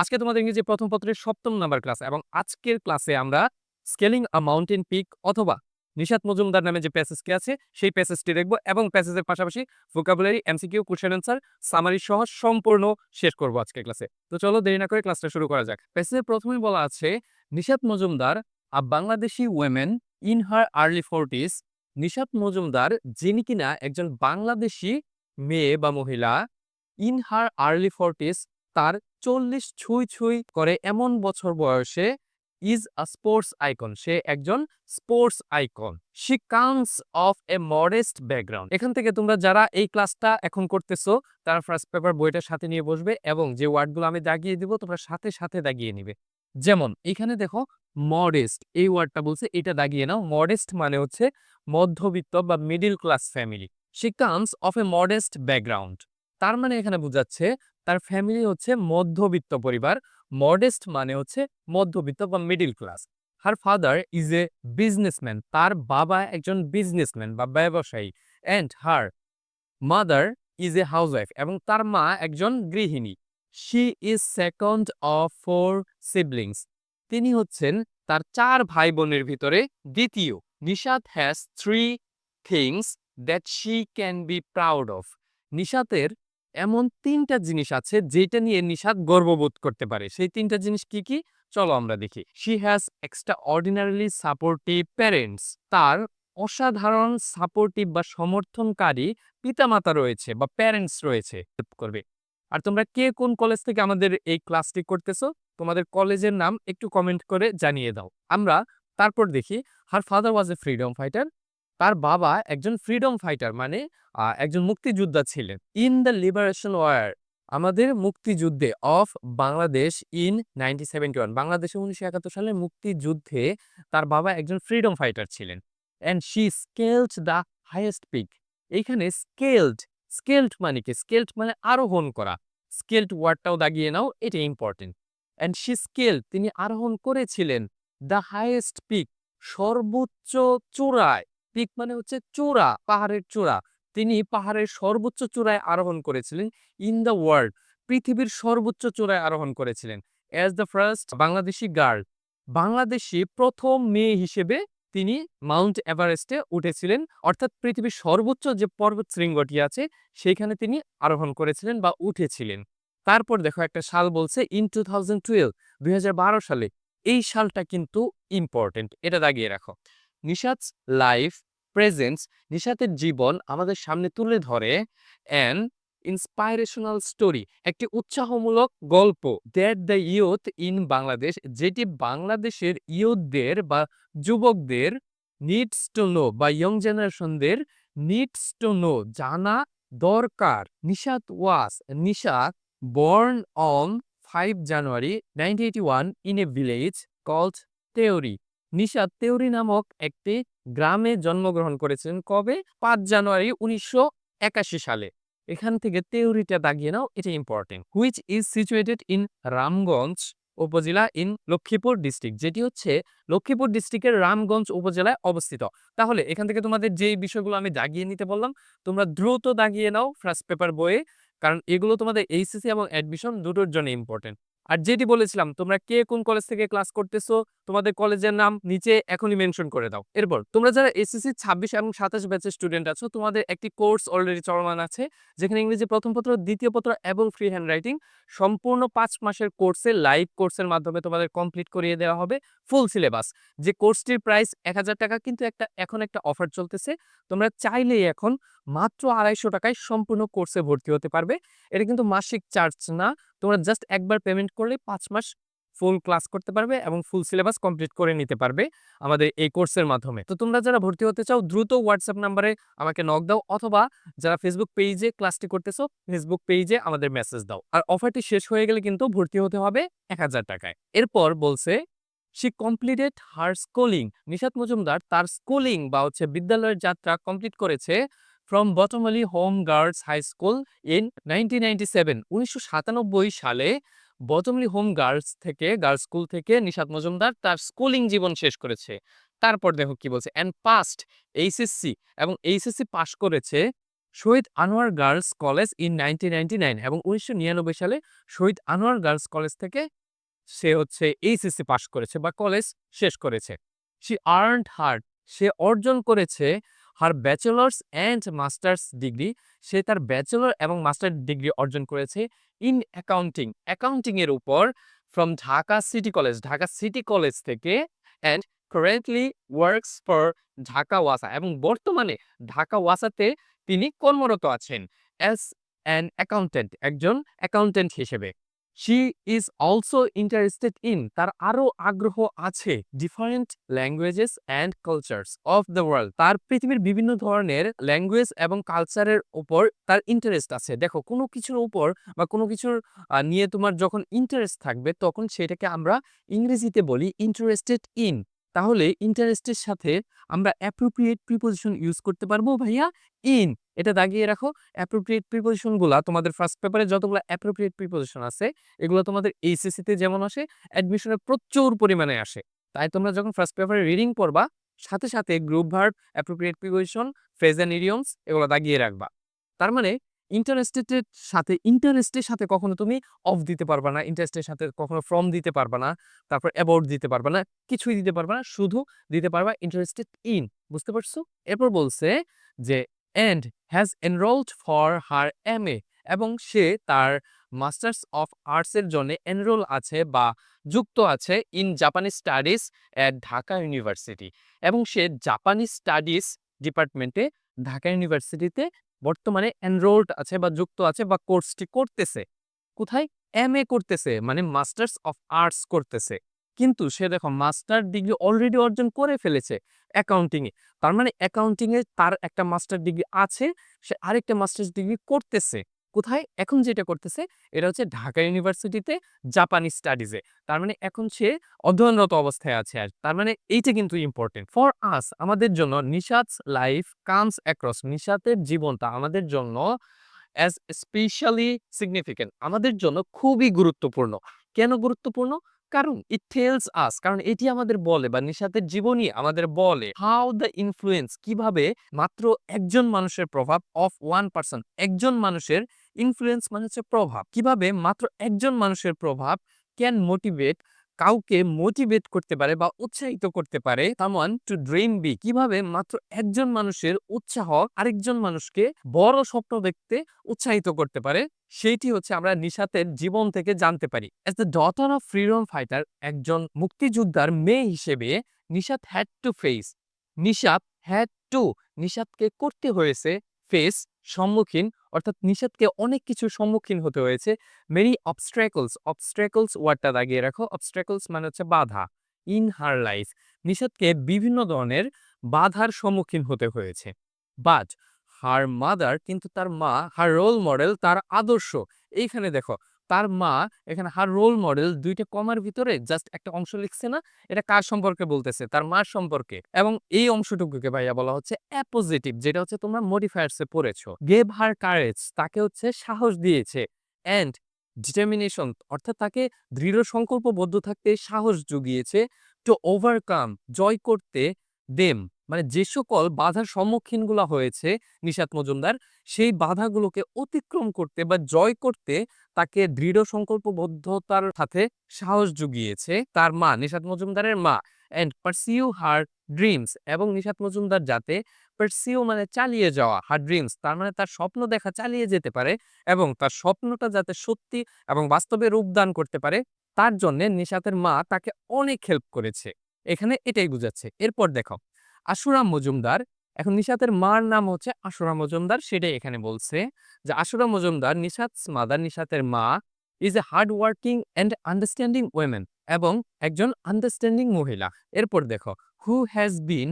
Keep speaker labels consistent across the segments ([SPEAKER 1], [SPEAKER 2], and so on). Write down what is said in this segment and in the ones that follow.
[SPEAKER 1] আজকে তোমাদের ইংরেজি প্রথম পত্রের সপ্তম নাম্বার ক্লাস এবং আজকের ক্লাসে আমরা স্কেলিং আ মাউন্টেন পিক অথবা নিশাত মজুমদার নামে যে প্যাসেজটি আছে, সেই প্যাসেজটি দেখব এবং প্যাসেজের পাশাপাশি vocabulary MCQ question answer summary সহ সম্পূর্ণ শেষ করব আজকের ক্লাসে তো চলো দেরি না করে ক্লাসটা শুরু করা যাক। প্যাসেজের প্রথমেই বলা আছে, Nishat Majumdar a Bangladeshi women in her early forties Nishat Majumdar যিনি কিনা একজন বাংলাদেশি মেয়ে বা মহিলা ইন হার আর্লি ফোরটিস তার চল্লিশ ছুঁই ছুঁই করে এমন বছর বয়সে ইজ আ স্পোর্টস আইকন সে একজন sports icon she comes of a modest background এখান থেকে তোমরা যারা এই ক্লাসটা এখন করতেছো, তারা ফার্স্ট পেপার বইটার সাথে নিয়ে বসবে এবং যে ওয়ার্ডগুলো আমি দাগিয়ে দিব, তোমরা সাথে সাথে দাগিয়ে নিবে। যেমন, এখানে দেখো মডেস্ট এই ওয়ার্ডটা বলছে, এটা দাগিয়ে নাও। মডেস্ট মানে হচ্ছে মধ্যবিত্ত বা middle class family she comes of a modest background তার মানে এখানে বোঝাচ্ছে তার ফ্যামিলি হচ্ছে মধ্যবিত্ত পরিবার। মডেস্ট মানে হচ্ছে মধ্যবিত্ত বা middle class her father is a businessman তার বাবা একজন বিজনেসম্যান বা ব্যবসায়ী। And her mother is a housewife এবং তার মা একজন গৃহিণী। She is second of four siblings তিনি হচ্ছেন তার চার ভাই বোনের ভিতরে দ্বিতীয়। Nishat has three things that she can be proud of নিশাতের এমন তিনটা জিনিস আছে যেটা নিয়ে নিশাদ গর্ববোধ করতে পারে। সেই তিনটা জিনিস কি কি? চলো আমরা দেখি। She has extraordinarily supportive parents তার অসাধারণ সাপোর্টিভ বা সমর্থনকারী পিতামাতা রয়েছে বা প্যারেন্টস রয়েছে। হেল্প করবে। আর তোমরা কে কোন কলেজ থেকে আমাদের এই ক্লাসটি করতেছো? তোমাদের কলেজের নাম একটু কমেন্ট করে জানিয়ে দাও। আমরা তারপর দেখি her father was a freedom fighter তার বাবা একজন ফ্রিডম ফাইটার মানে একজন মুক্তিযোদ্ধা ছিলেন। ইন দ্য লিবারেশন ওয়ার আমাদের মুক্তিযুদ্ধে of Bangladesh in nineteen seventy one বাংলাদেশে উনিশশো একাত্তর সালে মুক্তিযুদ্ধে তার বাবা একজন ফ্রিডম ফাইটার ছিলেন। And she scaled the highest peak এইখানে স্কেলড স্কেলড মানে কি? স্কেলড মানে আরোহণ করা। স্কেলড ওয়ার্ডটাও দাগিয়ে নাও, এটা ইম্পর্টেন্ট অ্যান্ড শি স্কেল তিনি আরোহণ করেছিলেন দ্য হাইয়েস্ট পিক সর্বোচ্চ চূড়ায়। পিক মানে হচ্ছে চূড়া, পাহাড়ের চূড়া। তিনি পাহাড়ের সর্বোচ্চ চূড়ায় আরোহণ করেছিলেন। ইন দ্য ওয়ার্ল্ড, পৃথিবীর সর্বোচ্চ চূড়ায় আরোহণ করেছিলেন। As the first Bangladeshi girl. Bangladeshi প্রথম মেয়ে হিসেবে তিনি মাউন্ট এভারেস্টে উঠেছিলেন। অর্থাৎ পৃথিবীর সর্বোচ্চ যে পর্বত শৃঙ্গটি আছে সেইখানে তিনি আরোহণ করেছিলেন বা উঠেছিলেন। তারপর দেখো একটা সাল বলছে ইন টু থাউজেন্ড টুয়েলভ দুই হাজার বারো সালে। এই সালটা কিন্তু ইম্পর্টেন্ট এটা দাগিয়ে রাখো। নিশাতস লাইফ প্রেজেন্স নিশাতের জীবন আমাদের সামনে তুলে ধরে অ্যান ইন্সপাইরেশনাল স্টোরি, একটি উৎসাহমূলক গল্প। That the youth in Bangladesh, যেটি বাংলাদেশের ইয়ুথদের বা যুবকদের নিডস টু নো বা ইয়ং জেনারেশনদের নিডস টু নো জানা দরকার। Nishat was on five January nineteen eighty one in a village Nishat Teori নামক একটি গ্রামে জন্মগ্রহণ করেছিলেন কবে? পাঁচ জানুয়ারি উনিশশো একাশি সালে। এখান থেকে তেওরিটা দাগিয়ে নাও এটা important which is situated in Ramganj Upazila in Lakshmipur district যেটি হচ্ছে লক্ষ্মীপুর ডিস্ট্রিক্টের রামগঞ্জ উপজেলায় অবস্থিত। তাহলে এখান থেকে তোমাদের যেই বিষয়গুলো আমি দাগিয়ে নিতে বললাম, তোমরা দ্রুত দাগিয়ে নাও ফার্স্ট পেপার বইয়ে, কারণ এগুলো তোমাদের এইচএসসি এবং অ্যাডমিশন দুটোর জন্য ইম্পর্টেন্ট আর যেটি বলেছিলাম, তোমরা কে কোন কলেজ থেকে ক্লাস করতেছো, তোমাদের কলেজের নাম নিচে এখনই মেনশন করে দাও। এরপর, তোমরা যারা এসএসসি ছাব্বিশ এবং সাতাশ ব্যাচের স্টুডেন্ট আছো, তোমাদের একটি কোর্স অলরেডি চলমান আছে, যেখানে ইংরেজি প্রথম পত্র, দ্বিতীয় পত্র এবং ফ্রি হ্যান্ড রাইটিং সম্পূর্ণ পাঁচ মাসের কোর্সে লাইভ কোর্সের মাধ্যমে তোমাদের কমপ্লিট করিয়ে দেওয়া হবে ফুল সিলেবাস যে কোর্সটির প্রাইস এক হাজার টাকা, কিন্তু একটা, এখন একটা অফার চলতেছে। তোমরা চাইলেই এখন মাত্র আড়াইশো টাকায় সম্পূর্ণ কোর্সে ভর্তি হতে পারবে। এটা কিন্তু মাসিক চার্জ না তোমরা জাস্ট একবার পেমেন্ট করলে পাঁচ মাস ফুল ক্লাস করতে পারবে এবং ফুল সিলেবাস কমপ্লিট করে নিতে পারবে আমাদের এই কোর্সের মাধ্যমে। তো তোমরা যারা ভর্তি হতে চাও, দ্রুত হোয়াটসঅ্যাপ নাম্বারে আমাকে নক দাও অথবা যারা ফেসবুক পেজে ক্লাসটি করতেছো ফেসবুক পেজে আমাদের মেসেজ দাও। আর অফারটি শেষ হয়ে গেলে কিন্তু ভর্তি হতে হবে এক হাজার টাকায়। এরপর বলছে she completed her schooling Nishat Majumdar তার স্কুলিং বা হচ্ছে বিদ্যালয়ের যাত্রা কমপ্লিট করেছে from Bottomley home girls high school in nineteen উনিশশো সালে বটমলি হোম গার্লস থেকে গার্লস স্কুল থেকে নিশাত মজুমদার তার স্কুলিং জীবন শেষ করেছে। তারপর দেখো কি বলছে অ্যান্ড পাস্ট এইচএসসি এবং এইচএসসি পাশ করেছে Shaheed Anwar girls college in nineteen ninety nine এবং উনিশশো নিরানব্বই সালে শহীদ আনোয়ার গার্লস কলেজ থেকে সে হচ্ছে এইচএসসি পাশ করেছে বা কলেজ শেষ করেছে। শি আর্নড হার্ট সে অর্জন করেছে her bachelors and masters degree, সে তার ব্যাচেলর এবং মাস্টার ডিগ্রি অর্জন করেছে ইন অ্যাকাউন্টিং। অ্যাকাউন্টিং এর উপর from Dhaka city college, Dhaka city college থেকে and currently works for Dhaka ওয়াসা এবং বর্তমানে ঢাকা ওয়াসাতে তিনি কর্মরত আছেন অ্যাজ অ্যান অ্যাকাউন্টেন্ট একজন অ্যাকাউন্টেন্ট হিসেবে। She is also interested in তার আরও আগ্রহ আছে different languages and cultures of the world তার পৃথিবীর বিভিন্ন ধরনের ল্যাঙ্গুয়েজ এবং কালচারের উপর তার ইন্টারেস্ট আছে। দেখো, কোনো কিছুর উপর বা কোনো কিছুর নিয়ে তোমার যখন ইন্টারেস্ট থাকবে, তখন সেটাকে আমরা ইংরেজিতে বলি ইন্টারেস্টেড ইন তাহলে ইন্টারেস্টের সাথে আমরা অ্যাপ্রোপ্রিয়েট প্রিপোজিশন ইউজ করতে পারব ভাইয়া ইন এটা দাগিয়ে রাখো। অ্যাপ্রোপ্রিয়েট প্রিপোজিশনগুলা তোমাদের ফার্স্ট পেপারে যতগুলো অ্যাপ্রোপ্রিয়েট প্রিপোজিশন আছে, এগুলো তোমাদের এইচএসসি তে যেমন আসে অ্যাডমিশনে প্রচুর পরিমাণে আসে। তাই তোমরা যখন ফার্স্ট পেপারে রিডিং পড়বা, সাথে সাথে group verb appropriate preposition phrase and idioms এগুলো দাগিয়ে রাখবা। তার মানে ইন্টারেস্টেডের সাথে ইন্টারেস্টের সাথে কখনো তুমি অফ দিতে পারবা না ইন্টারেস্টের সাথে কখনো ফ্রম দিতে পারবা না, তারপর অ্যাবাউট দিতে পারবা না, কিছুই দিতে পারবা না, শুধু দিতে পারবা ইন্টারেস্টেড ইন বুঝতে পারছ? এরপর বলছে যে and has enrolled for her M A এবং সে তার মাস্টার্স অফ আর্টসের জন্য এনরোল আছে বা যুক্ত আছে in Japanese studies at Dhaka university এবং সে জাপানিজ স্টাডিজ ডিপার্টমেন্টে ঢাকা ইউনিভার্সিটিতে বর্তমানে এনরোলড আছে বা যুক্ত আছে বা কোর্সটি করতেছে। কোথায়? এম এ করতেছে মানে মাস্টার্স অফ আর্টস করতেছে। কিন্তু সে দেখো মাস্টার ডিগ্রি অলরেডি অর্জন করে ফেলেছে। অ্যাকাউন্টিং এ। তার মানে অ্যাকাউন্টিং এ তার একটা মাস্টার ডিগ্রি আছে, সে আরেকটা মাস্টার্স ডিগ্রি করতেছে। কোথায়? এখন যেটা করতেছে, এটা হচ্ছে ঢাকা ইউনিভার্সিটিতে জাপানি স্টাডিজে তার মানে এখন সে অধ্যয়নরত অবস্থায় আছে আর। তার মানে এইটা কিন্তু ইম্পর্টেন্ট ফর আস আমাদের জন্য নিশাতস লাইফ কামস অ্যাক্রস নিশাতের জীবনটা আমাদের জন্য অ্যাজ স্পেশালি সিগনিফিকেন্ট আমাদের জন্য খুবই গুরুত্বপূর্ণ। কেন গুরুত্বপূর্ণ? কারণ ইট টেলস আস কারণ এটি আমাদের বলে বা নিশাতের জীবনী আমাদের বলে হাউ দ্য ইনফ্লুয়েন্স কীভাবে মাত্র একজন মানুষের প্রভাব অফ ওয়ান পার্সন একজন মানুষের ইনফ্লুয়েন্স মানে হচ্ছে প্রভাব। কীভাবে মাত্র একজন মানুষের প্রভাব ক্যান মোটিভেট কাউকে মোটিভেট করতে পারে বা উৎসাহিত করতে পারে সামওয়ান টু ড্রিম বি কীভাবে মাত্র একজন মানুষের উৎসাহ আরেকজন মানুষকে বড় স্বপ্ন দেখতে উৎসাহিত করতে পারে, সেইটি হচ্ছে আমরা নিশাতের জীবন থেকে জানতে পারি। As the daughter of freedom fighter একজন মুক্তিযোদ্ধার মেয়ে হিসেবে Nishat had to face Nishat had to নিশাতকে করতে হয়েছে ফেস সম্মুখীন, অর্থাৎ নিষেধকে অনেক কিছুর সম্মুখীন হতে হয়েছে। মেরি অবস্ট্রাকলস অবস্ট্রাকলস ওয়ার্ডটা দাগিয়ে রাখো। অবস্ট্রাকলস মানে হচ্ছে বাধা ইন হার লাইফ নিষেধকে বিভিন্ন ধরনের বাধার সম্মুখীন হতে হয়েছে। বাট হার মাদার কিন্তু তার মা হার রোল মডেল তার আদর্শ। এইখানে দেখো তার মা এখানে হার রোল মডেল দুইটা কমার ভিতরে জাস্ট একটা অংশ লিখছে না, এটা কার সম্পর্কে বলতেছে? তার মার সম্পর্কে। এবং এই অংশটুকুকে ভাইয়া বলা হচ্ছে অ্যাপোজিটিভ যেটা হচ্ছে তোমরা মডিফায়ার্সে পড়েছো। গেভ হার কারেজ তাকে হচ্ছে সাহস দিয়েছে। অ্যান্ড ডিটারমিনেশন অর্থাৎ তাকে দৃঢ় সংকল্পবদ্ধ থাকতে সাহস জুগিয়েছে টু ওভারকাম জয় করতে দেম। মানে যে সকল বাধার সম্মুখীনগুলো হয়েছে নিশাত মজুমদার, সেই বাধাগুলোকে অতিক্রম করতে বা জয় করতে তাকে দৃঢ় সংকল্পবদ্ধতার সাথে সাহস জুগিয়েছে তার মা নিশাত মজুমদারের মা অ্যান্ড পারসিউ হার ড্রিমস এবং নিশাত মজুমদার যাতে পারসিউ মানে চালিয়ে যাওয়া হার ড্রিমস তার মানে তার স্বপ্ন দেখা চালিয়ে যেতে পারে এবং তার স্বপ্নটা যাতে সত্যি এবং বাস্তবে রূপদান করতে পারে, তার জন্য নিশাতের মা তাকে অনেক হেল্প করেছে। এখানে এটাই বুঝাচ্ছে। এরপর দেখো। আশুরা মজুমদার। এখন নিশাতের মার নাম হচ্ছে আশুরা মজুমদার, সেটাই এখানে বলছে যে আশুরা মজুমদার নিশাত মাদার নিশাতের মা is a hard working and understanding women এবং একজন আন্ডারস্ট্যান্ডিং মহিলা। এরপর দেখো who has been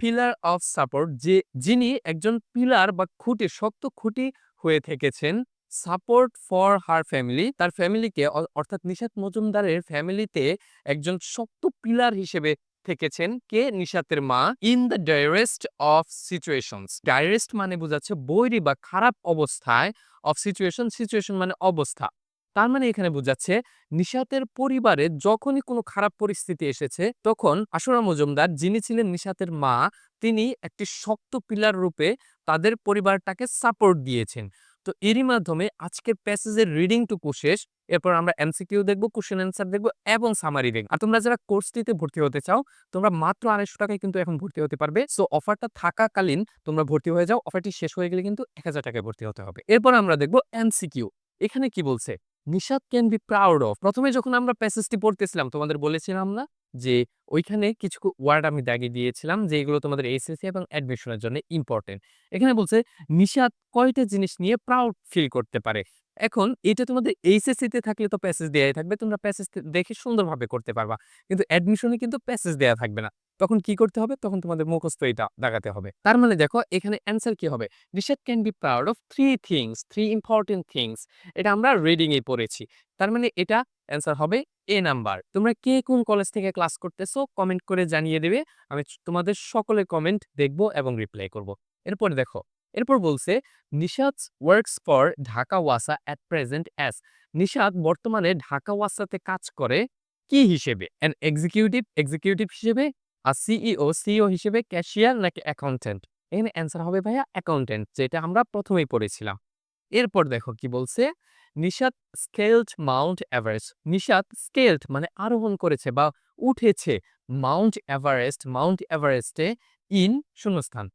[SPEAKER 1] pillar of support যে যিনি একজন পিলার বা খুঁটি, শক্ত খুঁটি হয়ে থেকেছেন সাপোর্ট ফর হার ফ্যামিলি তার ফ্যামিলিকে অর্থাৎ নিশাত মজুমদারের ফ্যামিলিতে একজন শক্ত পিলার হিসেবে থেকেছেন কে? নিশাতের মা। In the direst of situations. Direst মানে বোঝাচ্ছে বৈরী বা খারাপ অবস্থায়, অফ সিচুয়েশন সিচুয়েশন মানে অবস্থা। তার মানে এখানে বোঝাচ্ছে নিশাতের পরিবারে যখনই কোনো খারাপ পরিস্থিতি এসেছে, তখন আশুরা মজুমদার যিনি ছিলেন নিশাতের মা, তিনি একটি শক্ত পিলার রূপে তাদের পরিবারটাকে সাপোর্ট দিয়েছেন। তো এরই মাধ্যমে আজকের প্যাসেজের রিডিং রিডিংটুকু শেষ। এরপর আমরা এমসিকিউ দেখব, কোশ্চেন অ্যান্সার দেখব এবং সামারি দেখব আর তোমরা যারা কোর্সটিতে ভর্তি হতে চাও, তোমরা মাত্র আড়াইশো টাকায় কিন্তু এখন ভর্তি হতে পারবে। সো অফারটা থাকাকালীন তোমরা ভর্তি হয়ে যাও। অফারটি শেষ হয়ে গেলে কিন্তু এক হাজার টাকায় ভর্তি হতে হবে। এরপর আমরা দেখব এমসিকিউ। এখানে কি বলছে? Nishat can be proud of. প্রথমে যখন আমরা প্যাসেজটি পড়তেছিলাম, তোমাদের বলেছিলাম না? যে ওইখানে কিছু ওয়ার্ড আমি দাগিয়ে দিয়েছিলাম যে এগুলো তোমাদের এসএসসি এবং অ্যাডমিশনের জন্য ইম্পর্টেন্ট। এখানে বলছে নিশাদ কয়টা জিনিস নিয়ে প্রাউড ফিল করতে পারে? এখন এটা তোমাদের এইচএসসি তে থাকলে তো প্যাসেজ দেয়াই থাকবে, তোমরা প্যাসেজ দেখে সুন্দরভাবে করতে পারবা। কিন্তু অ্যাডমিশনে কিন্তু প্যাসেজ দেওয়া থাকবে না। তখন কি করতে হবে? তখন তোমাদের মুখস্থ এটা দাগাতে হবে। তার মানে দেখো, এখানে অ্যান্সার কি হবে? Nishat can be proud of three things, three important things. এটা আমরা রিডিং এ পড়েছি। তার মানে এটা অ্যান্সার হবে এ নাম্বার তোমরা কে কোন কলেজ থেকে ক্লাস করতেছো কমেন্ট করে জানিয়ে দেবে। আমি তোমাদের সকলের কমেন্ট দেখব এবং রিপ্লাই করব। এরপরে দেখো, এরপর বলছে Nishad works for Dhaka Wasa at present as Nishad বর্তমানে ঢাকা ওয়াসাতে কাজ করে কি হিসেবে? অ্যান এক্সিকিউটিভ এক্সিকিউটিভ হিসেবে? আর সিইও সিইও হিসেবে ক্যাশিয়ার নাকি অ্যাকাউন্টেন্ট এখানে অ্যান্সার হবে ভাইয়া অ্যাকাউন্টেন্ট যেটা আমরা প্রথমেই পড়েছিলাম। এরপর দেখো কি বলছে Nishat scaled Mount Everest Nishat scaled মানে আরোহণ করেছে বা উঠেছে মাউন্ট এভারেস্ট, মাউন্ট এভারেস্টে ইন শূন্যস্থান।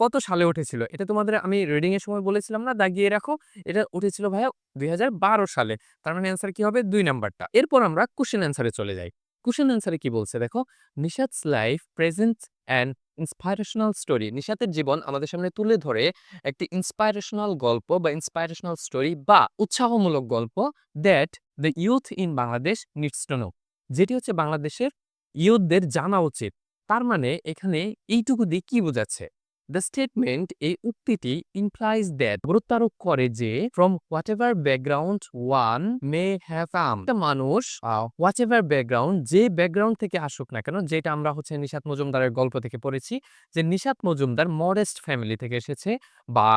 [SPEAKER 1] কত সালে উঠেছিল? এটা তোমাদের আমি রিডিং এর সময় বলেছিলাম না, দাগিয়ে রাখো। এটা উঠেছিল ভাইয়া দুই হাজার বারো সালে। তার মানে অ্যান্সার কি হবে? দুই নাম্বারটা। এরপর আমরা কোশ্চেন অ্যান্সারে চলে যাই। কোশ্চেন অ্যান্সারে কি বলছে? দেখো Nishat's life present and inspirational story নিশাতের জীবন আমাদের সামনে তুলে ধরে একটি ইন্সপাইরেশনাল গল্প বা ইন্সপাইরেশনাল স্টোরি বা উৎসাহমূলক গল্প that the youth in Bangladesh needs যেটি হচ্ছে বাংলাদেশের ইউথদের জানা উচিত। তার মানে এখানে এইটুকু দিয়ে কি বোঝাচ্ছে? দ্য স্টেটমেন্ট এই উক্তিটি ইমপ্লাইজ দ্যাট গুরুত্বারোপ করে যে from whatever background one may have um একটা মানুষ হোয়াট এভার ব্যাকগ্রাউন্ড যে ব্যাকগ্রাউন্ড থেকে আসুক না কেন, যেটা আমরা হচ্ছে নিশাত মজুমদারের গল্প থেকে পড়েছি, যে নিশাত মজুমদার মডেস্ট ফ্যামিলি থেকে এসেছে, বা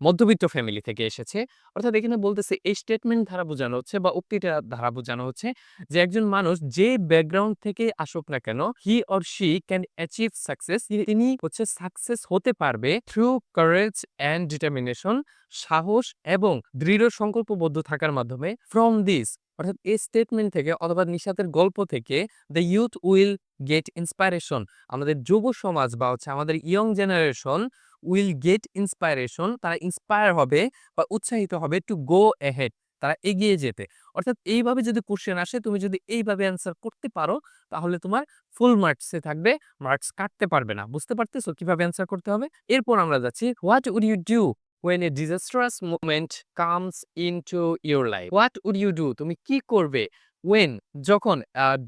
[SPEAKER 1] মধ্যবিত্ত ফ্যামিলি থেকে এসেছে। অর্থাৎ এখানে বলতেছে, এই স্টেটমেন্ট ধারা বোঝানো হচ্ছে বা উক্তিটা ধারা বোঝানো হচ্ছে যে একজন মানুষ যে ব্যাকগ্রাউন্ড থেকে আসুক না কেন he or she can achieve success তিনি হচ্ছে সাকসেস হতে পারবে থ্রু কারেজ অ্যান্ড ডিটারমিনেশন সাহস এবং দৃঢ় সংকল্পবদ্ধ থাকার মাধ্যমে। ফ্রম দিস অর্থাৎ এই স্টেটমেন্ট থেকে অথবা নিশাতের গল্প থেকে the youth will get inspiration আমাদের যুব সমাজ বা হচ্ছে আমাদের young generation will get inspiration তারা ইন্সপায়ার হবে বা উৎসাহিত হবে টু গো এহেড তারা এগিয়ে যেতে। অর্থাৎ এইভাবে যদি কোশ্চেন আসে, তুমি যদি এইভাবে অ্যান্সার করতে পারো, তাহলে তোমার ফুল মার্কসে থাকবে মার্কস কাটতে পারবে না। বুঝতে পারতেছো কীভাবে অ্যান্সার করতে হবে? এরপর আমরা যাচ্ছি what would you do when a disastrous moment comes into your life? What would you do? তুমি কি করবে? When? যখন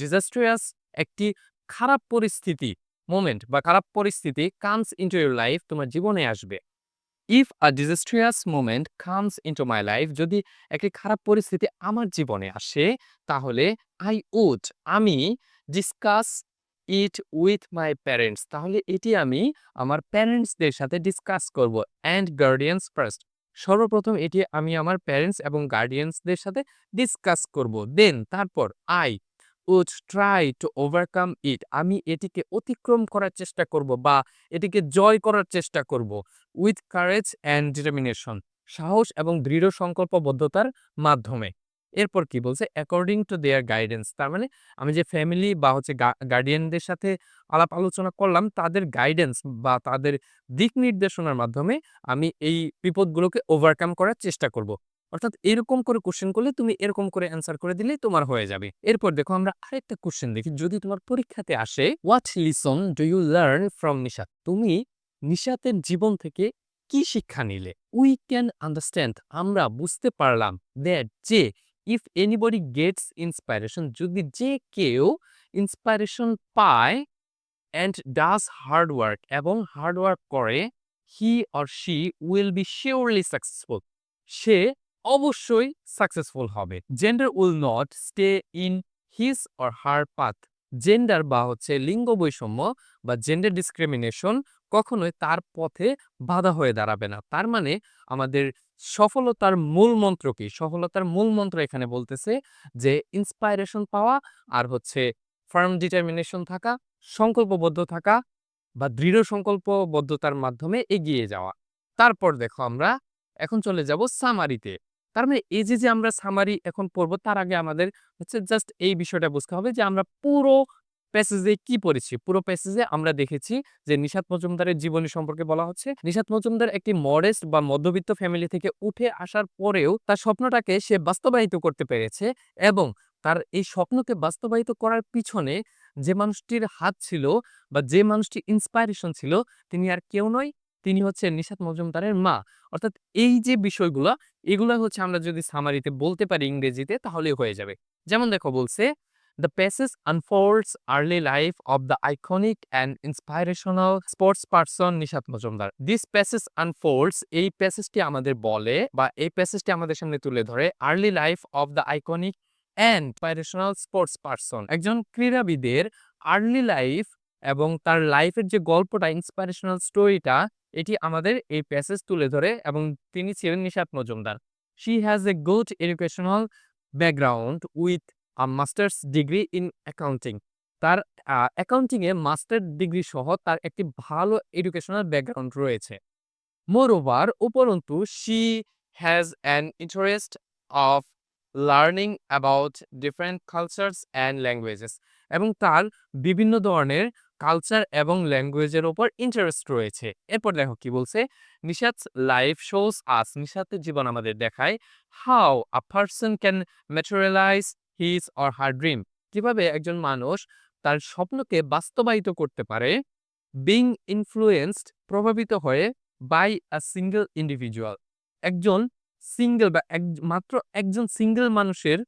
[SPEAKER 1] ডিজাস্ট্রিয়াস একটি খারাপ পরিস্থিতি মোমেন্ট বা খারাপ পরিস্থিতি কামস ইন্টু ইউর লাইফ তোমার জীবনে আসবে। If a disastrous moment comes into my life যদি একটি খারাপ পরিস্থিতি আমার জীবনে আসে, তাহলে আই উড আমি discuss it with my parents তাহলে এটি আমি আমার প্যারেন্টসদের সাথে ডিসকাস করব অ্যান্ড গার্ডিয়ানস ফার্স্ট সর্বপ্রথম এটি আমি আমার প্যারেন্টস এবং গার্ডিয়ানসদের সাথে ডিসকাস করব। দেন তারপর I would try to overcome it আমি এটিকে অতিক্রম করার চেষ্টা করব বা এটিকে জয় করার চেষ্টা করব উইথ কারেজ অ্যান্ড ডিটারমিনেশন সাহস এবং দৃঢ় সংকল্পবদ্ধতার মাধ্যমে। এরপর কি বলছে? অ্যাকর্ডিং টু দেয়ার গাইডেন্স তার মানে আমি যে ফ্যামিলি বা হচ্ছে গার্ডিয়ানদের সাথে আলাপ আলোচনা করলাম, তাদের গাইডেন্স বা তাদের দিক নির্দেশনার মাধ্যমে আমি এই বিপদগুলোকে ওভারকাম করার চেষ্টা করব। অর্থাৎ এরকম করে কোশ্চেন করলে তুমি এরকম করে অ্যান্সার করে দিলেই তোমার হয়ে যাবে। এরপর দেখো আমরা আরেকটা কোশ্চেন দেখি। যদি তোমার পরীক্ষাতে আসে what listen do you learn from Nishat তুমি নিশাতের জীবন থেকে কি শিক্ষা নিলে? উই ক্যান আন্ডারস্ট্যান্ড আমরা বুঝতে পারলাম দ্যাট যে ইফ এনিবডি গেটস ইন্সপাইরেশন যদি যে কেউ ইন্সপাইরেশন পায় অ্যান্ড ডাস হার্ড ওয়ার্ক এবং হার্ড ওয়ার্ক করে he or she will be surely successful সে অবশ্যই সাকসেসফুল হবে। Gender will not stay in his or her path gender বা হচ্ছে লিঙ্গ বৈষম্য বা জেন্ডার ডিসক্রিমিনেশন কখনোই তার পথে বাধা হয়ে দাঁড়াবে না। তার মানে আমাদের সফলতার মূল মন্ত্র কি? সফলতার মূল মন্ত্র এখানে বলতেছে যে ইন্সপাইরেশন পাওয়া আর হচ্ছে ফার্ম ডিটারমিনেশন থাকা, সংকল্পবদ্ধ থাকা বা দৃঢ় সংকল্পবদ্ধতার মাধ্যমে এগিয়ে যাওয়া। তারপর দেখো আমরা এখন চলে যাব সামারিতে তার মানে এই যে যে আমরা সামারি এখন পড়ব, তার আগে আমাদের হচ্ছে জাস্ট এই বিষয়টা বুঝতে হবে যে, আমরা পুরো প্যাসেজে কি পড়েছি? পুরো প্যাসেজে আমরা দেখেছি যে, নিশাত মজুমদারের জীবনী সম্পর্কে বলা হচ্ছে। নিশাত মজুমদার একটি মডেস্ট বা মধ্যবিত্ত ফ্যামিলি থেকে উঠে আসার পরেও তার স্বপ্নটাকে সে বাস্তবায়িত করতে পেরেছে এবং তার এই স্বপ্নকে বাস্তবায়িত করার পিছনে যে মানুষটির হাত ছিল বা যে মানুষটি ইন্সপাইরেশন ছিল, তিনি আর কেউ নয় তিনি হচ্ছে নিশাত মজুমদারের মা। অর্থাৎ এই যে বিষয়গুলো, এগুলো হচ্ছে আমরা যদি সামারিতে বলতে পারি ইংরেজিতে তাহলে হয়ে যাবে। যেমন দেখো বলছে the passage unfolds early life of the iconic and inspirational sports person Nishat Majumdar. This passage unfolds এই প্যাসেজটি আমাদের বলে বা এই প্যাসেজটি আমাদের সামনে তুলে ধরে early life of the iconic and inspirational sports person একজন ক্রীড়াবিদের আর্লি লাইফ এবং তার লাইফের যে গল্পটা ইন্সপাইরেশনাল স্টোরিটা এটি আমাদের এই প্যাসেজ তুলে ধরে এবং তিনি ছিলেন Nishat Majumdar. She has a good educational background with a masters degree in accounting তার অ্যাকাউন্টিংয়ে মাস্টার ডিগ্রি সহ তার একটি ভালো এডুকেশনাল ব্যাকগ্রাউন্ড রয়েছে। মোর ওভার উপরন্তু she has an interest of learning about different cultures and languages এবং তার বিভিন্ন ধরনের কালচার এবং ল্যাঙ্গুয়েজের ওপর ইন্টারেস্ট রয়েছে। এরপর দেখো কি বলছে? নিশাত লাইফ শোস আস নিশাতের জীবন আমাদের দেখায় how a person can materialise his or her dream কীভাবে একজন মানুষ তার স্বপ্নকে বাস্তবায়িত করতে পারে? বিং ইনফ্লুয়েন্সড প্রভাবিত হয়ে বাই আ সিঙ্গেল ইন্ডিভিজুয়াল একজন সিঙ্গেল বা এক, মাত্র একজন সিঙ্গেল মানুষের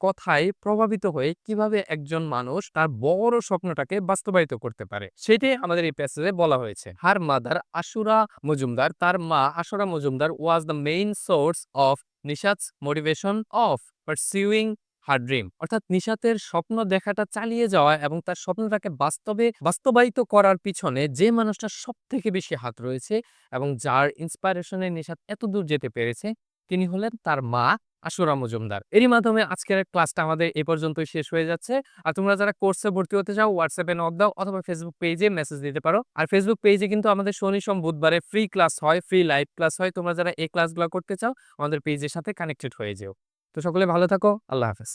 [SPEAKER 1] কথায় প্রভাবিত হয়ে কীভাবে একজন মানুষ তার বড় স্বপ্নটাকে বাস্তবায়িত করতে পারে সেটাই আমাদের এই প্যাসেজে বলা হয়েছে। হার মাদার আশুরা মজুমদার তার মা Ashura Majumdar was the main source of Nishat's motivation of pursuing her dream অর্থাৎ নিশাতের স্বপ্ন দেখাটা চালিয়ে যাওয়া এবং তার স্বপ্নটাকে বাস্তবে বাস্তবায়িত করার পিছনে যে মানুষটার সব থেকে বেশি হাত রয়েছে এবং যার ইন্সপাইরেশনে নিশাত এত দূর যেতে পেরেছে, তিনি হলেন তার মা আশুরা মজুমদার। এরই মাধ্যমে আজকের ক্লাসটা আমাদের এ পর্যন্তই শেষ হয়ে যাচ্ছে। আর তোমরা যারা কোর্সে ভর্তি হতে চাও হোয়াটসঅ্যাপে নক দাও অথবা ফেসবুক পেজে মেসেজ দিতে পারো। আর ফেসবুক পেজে কিন্তু আমাদের শনি, সোম, বুধবারে ফ্রি ক্লাস হয় ফ্রি লাইভ ক্লাস হয়। তোমরা যারা এই ক্লাসগুলো করতে চাও, আমাদের পেজের সাথে কানেক্টেড হয়ে যেও। তো সকলে ভালো থাকো, আল্লাহ হাফেজ।